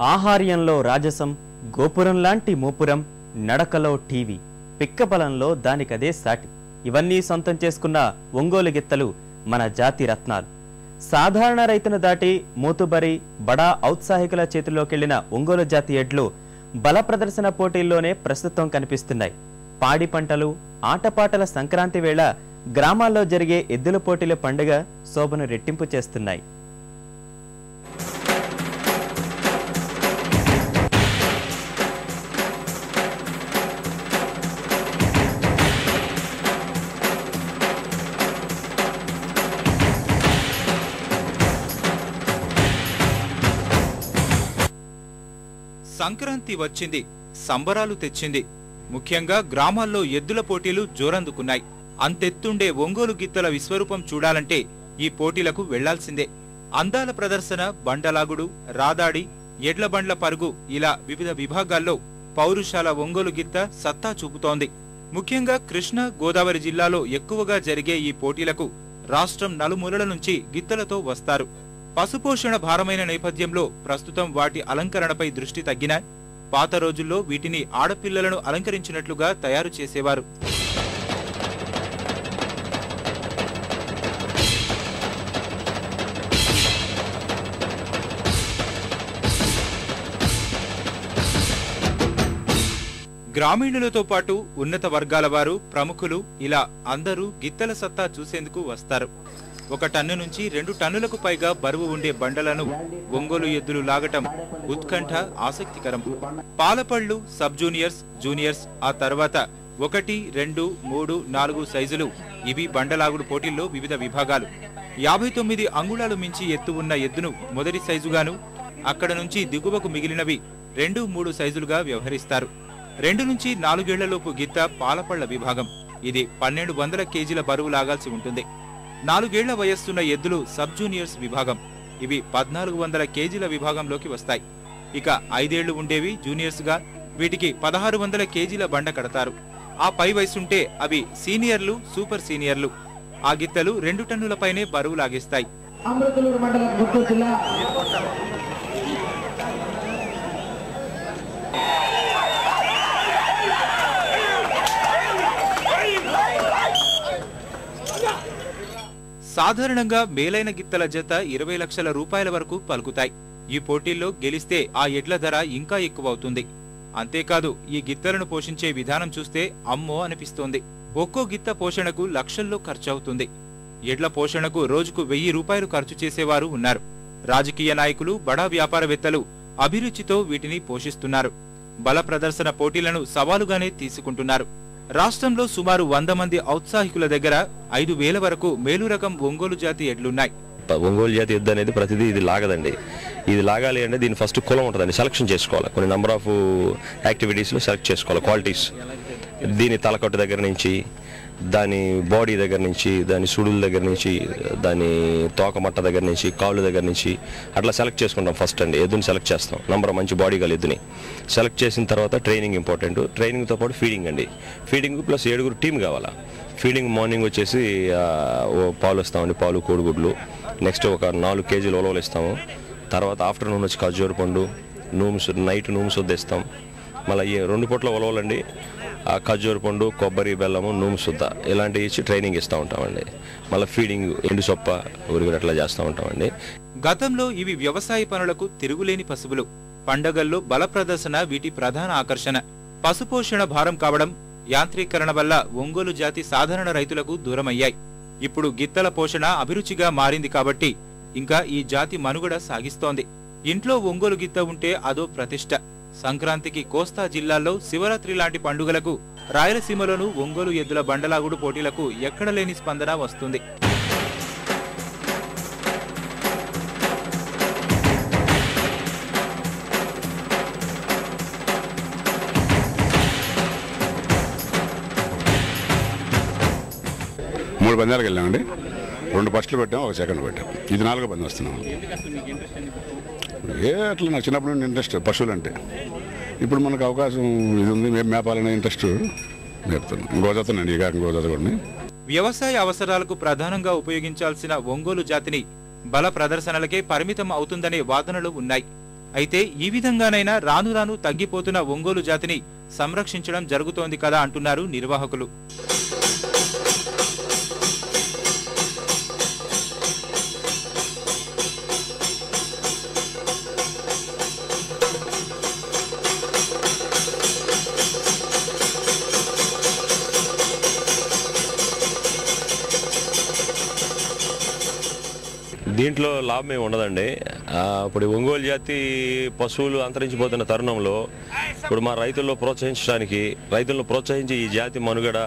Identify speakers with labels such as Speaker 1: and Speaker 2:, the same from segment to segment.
Speaker 1: ఆహార్యంలో రాజసం గోపురం లాంటి మోపురం నడకలో టీవీ పిక్కబలంలో దానికదే సాటి. ఇవన్నీ సొంతం చేసుకున్న ఒంగోలు గిత్తలు మన జాతి రత్నాలు. సాధారణ రైతును దాటి మూతుబరి బడా ఔత్సాహికుల చేతిలోకెళ్ళిన ఒంగోలు జాతి ఎడ్లు బల ప్రదర్శన పోటీల్లోనే ప్రస్తుతం కనిపిస్తున్నాయి. పాడి పంటలు ఆటపాటల సంక్రాంతి వేళ గ్రామాల్లో జరిగే ఎద్దుల పోటీల పండుగ శోభను రెట్టింపు చేస్తున్నాయి.
Speaker 2: సంక్రాంతి వచ్చింది సంబరాలు తెచ్చింది. ముఖ్యంగా గ్రామాల్లో ఎద్దుల పోటీలు జోరందుకున్నాయి. అంతెత్తుండే ఒంగోలు గిత్తల విశ్వరూపం చూడాలంటే ఈ పోటీలకు వెళ్ళాల్సిందే. అందాల ప్రదర్శన బండలాగుడు రాదాడి ఎడ్లబండ్ల పరుగు ఇలా వివిధ విభాగాల్లో పౌరుషాల ఒంగోలు గిత్త సత్తా చూపుతోంది. ముఖ్యంగా కృష్ణా గోదావరి జిల్లాలో ఎక్కువగా జరిగే ఈ పోటీలకు రాష్ట్రం నలుమూలల నుంచి గిత్తలతో వస్తారు. పశుపోషణ భారమైన నేపథ్యంలో ప్రస్తుతం వాటి అలంకరణపై దృష్టి తగ్గినా పాత రోజుల్లో వీటిని ఆడపిల్లలను అలంకరించినట్లుగా తయారు చేసేవారు. గ్రామీణులతో పాటు ఉన్నత వర్గాల వారు ప్రముఖులు ఇలా అందరూ గిత్తల సత్తా చూసేందుకు వస్తారు. ఒక టన్ను నుంచి రెండు టన్నులకు పైగా బరువు ఉండే బండలను ఒంగోలు ఎద్దులు లాగటం ఉత్కంఠ ఆసక్తికరం. పాలపళ్ళు సబ్ జూనియర్స్ జూనియర్స్ ఆ తర్వాత ఒకటి రెండు మూడు నాలుగు సైజులు. ఇవి బండలాగుడు పోటీల్లో వివిధ విభాగాలు. యాభై తొమ్మిది అంగుళాలు మించి ఎత్తు ఉన్న ఎద్దును మొదటి సైజుగాను అక్కడ నుంచి దిగువకు మిగిలినవి రెండు మూడు సైజులుగా వ్యవహరిస్తారు. రెండు నుంచి నాలుగేళ్ళలోపు గిత్త పాలపళ్ళ విభాగం. ఇది పన్నెండు వందల కేజీల బరువు లాగాల్సి ఉంటుంది. నాలుగేళ్ళ వయస్సున్న ఎద్దులు సబ్ జూనియర్స్ విభాగం. ఇవి పద్నాలుగు వందల కేజీల విభాగంలోకి వస్తాయి. ఇక ఐదేళ్ళు ఉండేవి జూనియర్స్గా వీటికి పదహారు వందల కేజీల బండ కడతారు. ఆ పై వయసుంటే అవి సీనియర్లు సూపర్ సీనియర్లు. ఆ గిత్తలు రెండు టన్నులపైనే బరువు లాగేస్తాయి.
Speaker 3: అమృతలూరు మండలం గుంటూరు జిల్లా
Speaker 2: సాధారణంగా మేలైన గిత్తల జత ఇరవై లక్షల రూపాయల వరకు పలుకుతాయి. ఈ పోటీల్లో గెలిస్తే ఆ ఎడ్ల ధర ఇంకా ఎక్కువవుతుంది. అంతేకాదు ఈ గిత్తలను పోషించే విధానం చూస్తే అమ్మో అనిపిస్తోంది. ఒక్కో గిత్త పోషణకు లక్షల్లో ఖర్చవుతుంది. ఎడ్ల పోషణకు రోజుకు వెయ్యి రూపాయలు ఖర్చు చేసేవారు ఉన్నారు. రాజకీయ నాయకులు బడా వ్యాపారవేత్తలు అభిరుచితో వీటిని పోషిస్తున్నారు. బల ప్రదర్శన పోటీలను సవాలుగానే తీసుకుంటున్నారు. రాష్ట్రంలో సుమారు వంద మంది ఔత్సాహికుల దగ్గర ఐదు వేల వరకు మేలు రకం ఒంగోలు జాతి ఎడ్లున్నాయి.
Speaker 4: ఒంగోలు జాతి ఎద్దు అనేది ప్రతిదీ ఇది లాగదండి. ఇది లాగాలి అంటే దీని ఫస్ట్ కులం ఉంటుందండి సెలక్షన్ చేసుకోవాలి. కొన్ని నెంబర్ ఆఫ్ యాక్టివిటీస్లో సెలెక్ట్ చేసుకోవాలి క్వాలిటీస్ దీని తలకొట్టు దగ్గర నుంచి దాని బాడీ దగ్గర నుంచి దాని సుడుల దగ్గర నుంచి దాని తోక మట్ట దగ్గర నుంచి కాళ్ళు దగ్గర నుంచి అట్లా సెలెక్ట్ చేసుకుంటాం ఫస్ట్ అండి. ఎద్దుని సెలెక్ట్ చేస్తాం. నంబర్ మంచి బాడీ గల ఎద్దుని. సెలెక్ట్ చేసిన తర్వాత ట్రైనింగ్ ఇంపార్టెంట్. ట్రైనింగ్తో పాటు ఫీడింగ్ అండి. ఫీడింగ్ ప్లస్ ఏడుగురు టీం కావాలా. ఫీడింగ్ మార్నింగ్ వచ్చేసి పాలు ఇస్తామండి పాలు కోడిగుడ్లు. నెక్స్ట్ ఒక నాలుగు కేజీలు ఉలవలు ఇస్తాము. తర్వాత ఆఫ్టర్నూన్ వచ్చి ఖర్జూర పండు నూమ్స్ నైట్ నూమ్స్ వద్దిస్తాం. మళ్ళీ రెండు పూట్ల ఉలవలండి. ఖర్జూర పండు కొబ్బరి బెల్లము నూము సుద్ద ఇలాంటివి ఇచ్చి ట్రైనింగ్ ఇస్తూ ఉంటామండి. మళ్ళీ ఫీడింగ్ ఎండు సొప్ప ఉరిగిరి అట్లా చేస్తూ ఉంటామండి.
Speaker 2: గతంలో ఇవి వ్యవసాయ పనులకు తిరుగులేని పశువులు. పండగల్లో బల ప్రదర్శన వీటి ప్రధాన ఆకర్షణ. పశుపోషణ భారం కావడం యాంత్రీకరణ వల్ల ఒంగోలు జాతి సాధారణ రైతులకు దూరమయ్యాయి. ఇప్పుడు గిత్తల పోషణ అభిరుచిగా మారింది కాబట్టి ఇంకా ఈ జాతి మనుగడ సాగిస్తోంది. ఇంట్లో ఒంగోలు గిత్త ఉంటే అదో ప్రతిష్ట. సంక్రాంతికి కోస్తా జిల్లాల్లో శివరాత్రి లాంటి పండుగలకు రాయలసీమలోను ఒంగోలు ఎద్దుల బండలాగుడు పోటీలకు ఎక్కడలేని స్పందన వస్తుంది.
Speaker 5: మూడు పందాలకు వెళ్ళామండి. రెండు ఫస్ట్లు పెట్టాం ఒక సెకండ్ పెట్టాం. ఇది నాలుగో పంది వస్తున్నాం. ఏ అట్లా నాకు చిన్నప్పటి నుండి ఇంట్రెస్ట్ పశువులు అంటే ఇప్పుడు మనకు అవకాశం ఇది ఉంది మేము మేపాలనే ఇంట్రెస్ట్ మేపుతున్నాం గోజాతనండి ఈ నేను ఇక కూడా
Speaker 2: వ్యవసాయ అవసరాలకు ప్రధానంగా ఉపయోగించాల్సిన ఒంగోలు జాతిని బల ప్రదర్శనలకే పరిమితం అవుతుందనే వాదనలు ఉన్నాయి. అయితే ఈ విధంగానైనా రాను రాను తగ్గిపోతున్న ఒంగోలు జాతిని సంరక్షించడం జరుగుతోంది కదా అంటున్నారు నిర్వాహకులు.
Speaker 4: దీంట్లో లాభం ఏమి ఉండదండి. ఇప్పుడు ఒంగోలు జాతి పశువులు అంతరించిపోతున్న తరుణంలో ఇప్పుడు మా రైతుల్లో ప్రోత్సహించడానికి రైతులను ప్రోత్సహించి ఈ జాతి మనుగడ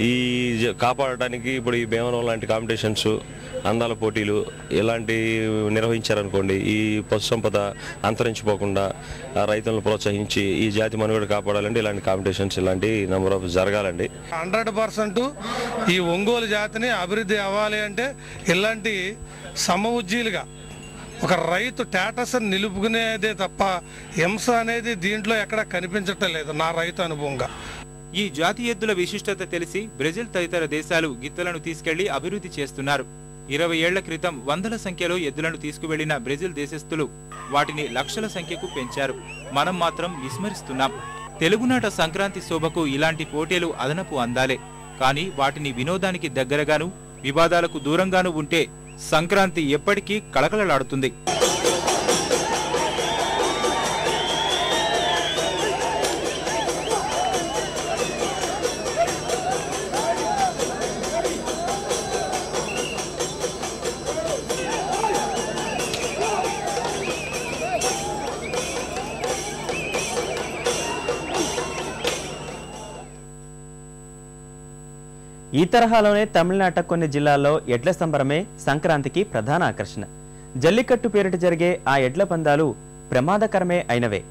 Speaker 4: ఈ జ- కాపాడటానికి ఇప్పుడు ఈ భీమవరం లాంటి కాంపిటీషన్స్ అందాల పోటీలు ఇలాంటి నిర్వహించారనుకోండి ఈ పశు సంపద అంతరించిపోకుండా రైతులను ప్రోత్సహించి ఈ జాతి మనుగడ కాపాడాలంటే ఇలాంటి కాంపిటీషన్స్ ఇలాంటి నెంబర్ ఆఫ్ జరగాలండి.
Speaker 6: హండ్రెడ్ పర్సెంట్ ఈ ఒంగోలు జాతిని అభివృద్ధి అవ్వాలి అంటే ఇలాంటి సమఉజ్జీలుగా ఒక రైతు స్టేటస్ నిలుపుకునేదే తప్ప హింస అనేది దీంట్లో ఎక్కడ కనిపించటం లేదు నా రైతు అనుభవంగా.
Speaker 2: ఈ జాతి ఎద్దుల విశిష్టత తెలిసి బ్రెజిల్ తదితర దేశాలు గిత్తలను తీసుకెళ్ళి అభివృద్ధి చేస్తున్నారు. ఇరవై ఏళ్ళ క్రితం వందల సంఖ్యలో ఎద్దులను తీసుకువెళ్ళిన బ్రెజిల్ దేశస్థులు వాటిని లక్షల సంఖ్యకు పెంచారు. మనం మాత్రం విస్మరిస్తున్నాం. తెలుగునాట సంక్రాంతి శోభకు ఇలాంటి పోటీలు అదనపు అందాలే. కానీ వాటిని వినోదానికి దగ్గరగాను వివాదాలకు దూరంగాను ఉంటే సంక్రాంతి ఎప్పటికీ కళకళలాడుతుంది.
Speaker 1: ఈ తరహాలోనే తమిళనాట కొన్ని జిల్లాల్లో ఎడ్ల సంబరమే సంక్రాంతికి ప్రధాన ఆకర్షణ. జల్లికట్టు పేరిట జరిగే ఆ ఎడ్ల పందాలు ప్రమాదకరమే అయినవే.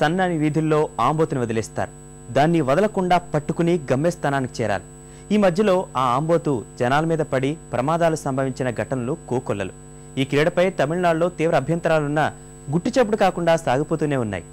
Speaker 1: సన్నని వీధుల్లో ఆంబోతుని వదిలేస్తారు. దాన్ని వదలకుండా పట్టుకుని గమ్యస్థానానికి చేరాలి. ఈ మధ్యలో ఆ ఆంబోతు జనాల మీద పడి ప్రమాదాలు సంభవించిన ఘటనలు కోకొల్లలు. ఈ క్రీడపై తమిళనాడులో తీవ్ర అభ్యంతరాలున్నా గుట్టుచప్పుడు కాకుండా సాగిపోతూనే ఉన్నాయి.